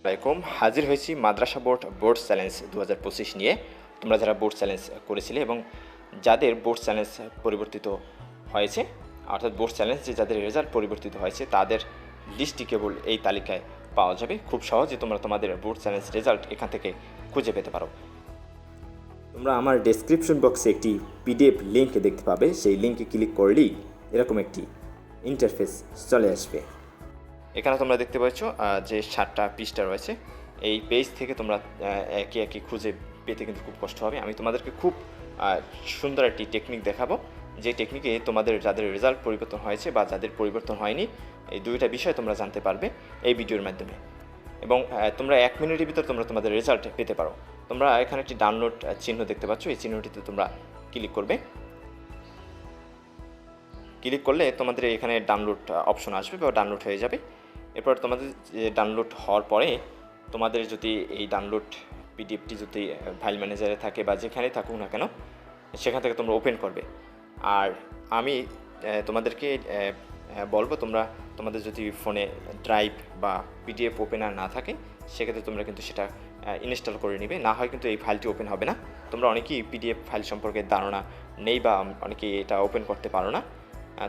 আসসালামাইকুম হাজির হয়েছি মাদ্রাসা বোর্ড বোর্ড চ্যালেঞ্জ দু হাজার পঁচিশ নিয়ে। তোমরা যারা বোর্ড চ্যালেঞ্জ করেছিলে এবং যাদের বোর্ড চ্যালেঞ্জ পরিবর্তিত হয়েছে, অর্থাৎ বোর্ড চ্যালেঞ্জ যে যাদের রেজাল্ট পরিবর্তিত হয়েছে, তাদের লিস্টটি কেবল এই তালিকায় পাওয়া যাবে। খুব সহজে তোমরা তোমাদের বোর্ড চ্যালেঞ্জ রেজাল্ট এখান থেকে খুঁজে পেতে পারো। তোমরা আমার ডেসক্রিপশন বক্সে একটি পিডিএফ লিঙ্ক দেখতে পাবে। সেই লিঙ্কে ক্লিক করলেই এরকম একটি ইন্টারফেস চলে আসবে। এখানে তোমরা দেখতে পাচ্ছ যে সাতটা পৃষ্ঠা রয়েছে। এই পেজ থেকে তোমরা একে একে খুঁজে পেতে কিন্তু খুব কষ্ট হবে। আমি তোমাদেরকে খুব সুন্দর একটি টেকনিক দেখাবো। যে টেকনিকে তোমাদের যাদের রেজাল্ট পরিবর্তন হয়েছে বা যাদের পরিবর্তন হয়নি, এই দুইটা বিষয় তোমরা জানতে পারবে এই ভিডিওর মাধ্যমে। এবং তোমরা এক মিনিটের ভিতর তোমরা তোমাদের রেজাল্ট পেতে পারো। তোমরা এখানে একটি ডাউনলোড চিহ্ন দেখতে পাচ্ছ। এই চিহ্নটিতে তোমরা ক্লিক করবে। ক্লিক করলে তোমাদের এখানে ডাউনলোড অপশন আসবে বা ডাউনলোড হয়ে যাবে। এরপর তোমাদের ডাউনলোড হওয়ার পরে তোমাদের যদি এই ডাউনলোড পিডিএফটি যদি ফাইল ম্যানেজারে থাকে বা যেখানেই থাকুক না কেন, সেখান থেকে তোমরা ওপেন করবে। আর আমি তোমাদেরকে বলব তোমরা, তোমাদের যদি ফোনে ড্রাইভ বা পিডিএফ ওপেনার না থাকে, সেক্ষেত্রে তোমরা কিন্তু সেটা ইনস্টল করে নিবে। না হয় কিন্তু এই ফাইলটি ওপেন হবে না। তোমরা অনেকেই পিডিএফ ফাইল সম্পর্কে ধারণা নেই বা অনেকেই এটা ওপেন করতে পারো না।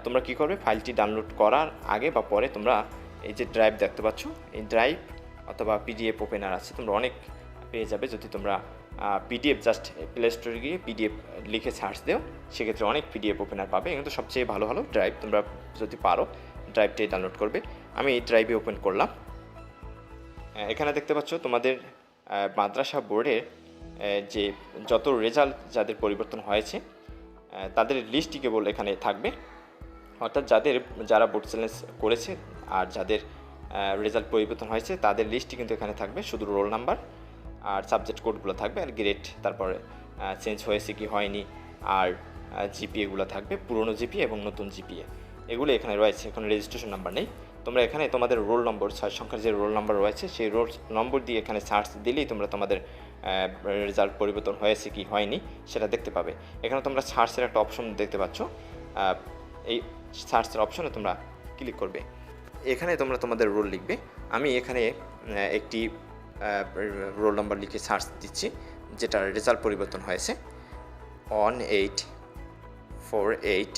তোমরা কি করবে? ফাইলটি ডাউনলোড করার আগে বা পরে তোমরা এই যে ড্রাইভ দেখতে পাচ্ছ, এই ড্রাইভ অথবা পিডিএফ ওপেনার আছে, তোমরা অনেক পেয়ে যাবে যদি তোমরা পিডিএফ জাস্ট প্লে স্টোরে গিয়ে পিডিএফ লিখে সার্চ দেও, সেক্ষেত্রে অনেক পিডিএফ ওপেনার পাবে। কিন্তু সবচেয়ে ভালো ভালো ড্রাইভ তোমরা যদি পারো ড্রাইভটাই ডাউনলোড করবে। আমি এই ড্রাইভে ওপেন করলাম। এখানে দেখতে পাচ্ছ তোমাদের মাদ্রাসা বোর্ডের যে যত রেজাল্ট যাদের পরিবর্তন হয়েছে তাদের লিস্টই কেবল এখানে থাকবে। অর্থাৎ যাদের, যারা বোর্ড চ্যালেঞ্জ করেছে আর যাদের রেজাল্ট পরিবর্তন হয়েছে, তাদের লিস্টই কিন্তু এখানে থাকবে, শুধু রোল নাম্বার আর সাবজেক্ট কোডগুলো থাকবে আর গ্রেড তারপরে চেঞ্জ হয়েছে কি হয়নি আর জিপিএগুলো থাকবে, পুরনো জিপিএ এবং নতুন জিপিএ এগুলো এখানে রয়েছে, এখন রেজিস্ট্রেশন নাম্বার নেই। তোমরা এখানে তোমাদের রোল নম্বর ছয় সংখ্যার যে রোল নাম্বার রয়েছে, সেই রোল নম্বর দিয়ে এখানে সার্চ দিলেই তোমরা তোমাদের রেজাল্ট পরিবর্তন হয়েছে কি হয়নি, সেটা দেখতে পাবে। এখানে তোমরা সার্চের একটা অপশন দেখতে পাচ্ছ। এই সার্চের অপশনে তোমরা ক্লিক করবে। এখানে তোমরা তোমাদের রোল লিখবে। আমি এখানে একটি রোল নাম্বার লিখে সার্চ দিচ্ছি, যেটার রেজাল্ট পরিবর্তন হয়েছে। One eight four eight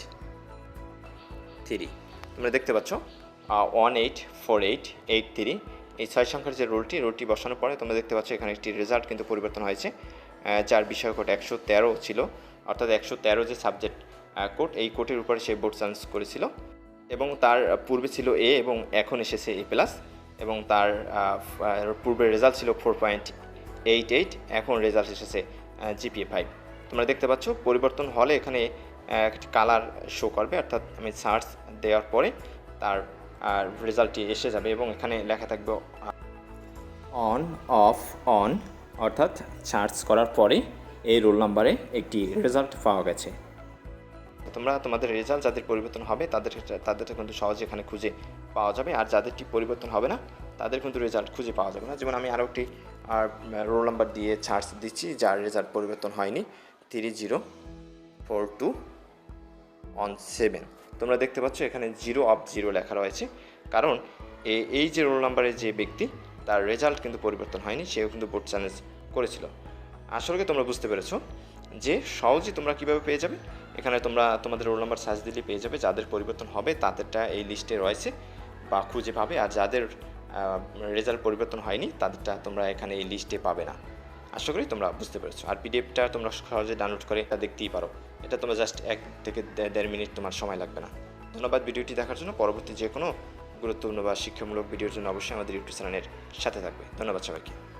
three তোমরা দেখতে পাচ্ছ? One eight four eight eight three এই ছয় সংখ্যার যে রোলটি রোলটি বসানোর পরে তোমরা দেখতে পাচ্ছ এখানে একটি রেজাল্ট কিন্তু পরিবর্তন হয়েছে যার বিষয় কোড একশো তেরো ছিল। অর্থাৎ একশো তেরো যে সাবজেক্ট কোড এই কোটের উপরে সে বোর্ড চান্স করেছিল। এবং তার পূর্বে ছিল এ এবং এখন এসেছে এ প্লাস এবং তার পূর্বের রেজাল্ট ছিল ফোর পয়েন্ট এইট এইট এখন রেজাল্ট এসেছে জিপিএ ফাইভ তোমরা দেখতে পাচ্ছ, পরিবর্তন হলে এখানে একটি কালার শো করবে, অর্থাৎ আমি সার্চ দেওয়ার পরে তার রেজাল্টটি এসে যাবে এবং এখানে লেখা থাকবে অন অফ অন অর্থাৎ সার্চ করার পরে এই রোল নাম্বারে একটি রেজাল্ট পাওয়া গেছে। তোমরা তোমাদের রেজাল্ট যাদের পরিবর্তন হবে তাদের তাদের কিন্তু সহজে এখানে খুঁজে পাওয়া যাবে। আর যাদেরটি পরিবর্তন হবে না, তাদের কিন্তু রেজাল্ট খুঁজে পাওয়া যাবে না। যেমন আমি আরও একটি রোল নাম্বার দিয়ে চার্জ দিচ্ছি, যার রেজাল্ট পরিবর্তন হয়নি। Three zero four two on seven তোমরা দেখতে পাচ্ছ এখানে জিরো অফ জিরো লেখা রয়েছে। কারণ এই যে রোল নাম্বারের যে ব্যক্তি, তার রেজাল্ট কিন্তু পরিবর্তন হয়নি, সেও কিন্তু বোর্ড চ্যালেঞ্জ করেছিল। আসলে তোমরা বুঝতে পেরেছ যে সহজে তোমরা কীভাবে পেয়ে যাবে? এখানে তোমরা তোমাদের রোল নাম্বার সার্চ দিলে পেয়ে যাবে। যাদের পরিবর্তন হবে, তাদেরটা এই লিস্টে রয়েছে। বা খুঁজে পাবে। আর যাদের রেজাল্ট পরিবর্তন হয়নি, তাদেরটা তোমরা এখানে এই লিস্টে পাবে না। আশা করি তোমরা বুঝতে পেরেছ। আর পিডিএফটা তোমরা সহজে ডাউনলোড করে এটা দেখতেই পারো। এটা তোমরা জাস্ট এক থেকে দেড় মিনিট তোমার সময় লাগবে না। ধন্যবাদ ভিডিওটি দেখার জন্য। পরবর্তী যে কোনো গুরুত্বপূর্ণ বা শিক্ষামূলক ভিডিওর জন্য অবশ্যই আমাদের ইউটিউব চ্যানেলের সাথে থাকবে। ধন্যবাদ সবাইকে।